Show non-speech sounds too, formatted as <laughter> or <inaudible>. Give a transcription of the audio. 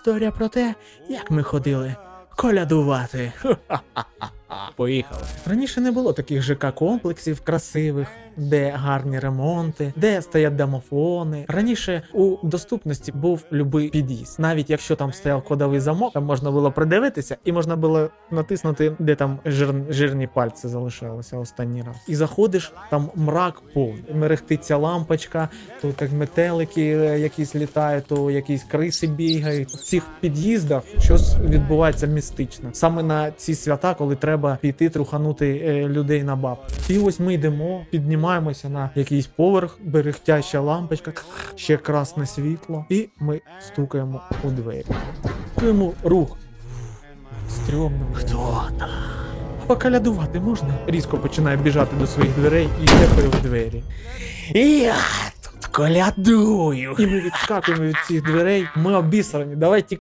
Історія про те, як ми ходили колядувати. <laughs> Поїхали. Раніше не було таких ЖК комплексів красивих, де гарні ремонти, де стоять домофони. Раніше у доступності був любий під'їзд. Навіть якщо там стояв кодовий замок, там можна було придивитися і можна було натиснути, де там жир, жирні пальці залишалися останній раз. І заходиш, там мрак повний. Мерехтиться лампочка, то як метелики е, якісь літають, то якісь криси бігають. В цих під'їздах щось відбувається містично. Саме на ці свята, коли треба піти труханути е, людей на баб. І ось ми йдемо, піднімаємося на якийсь поверх, берегтяща лампочка, ще красне світло, і ми стукаємо у двері. Чуємо рух. Стрьомно. Хто там? Покалядувати можна? Різко починає біжати до своїх дверей і тепає в двері. Я тут колядую. І ми відскакуємо від цих дверей. Ми обісрані. Давай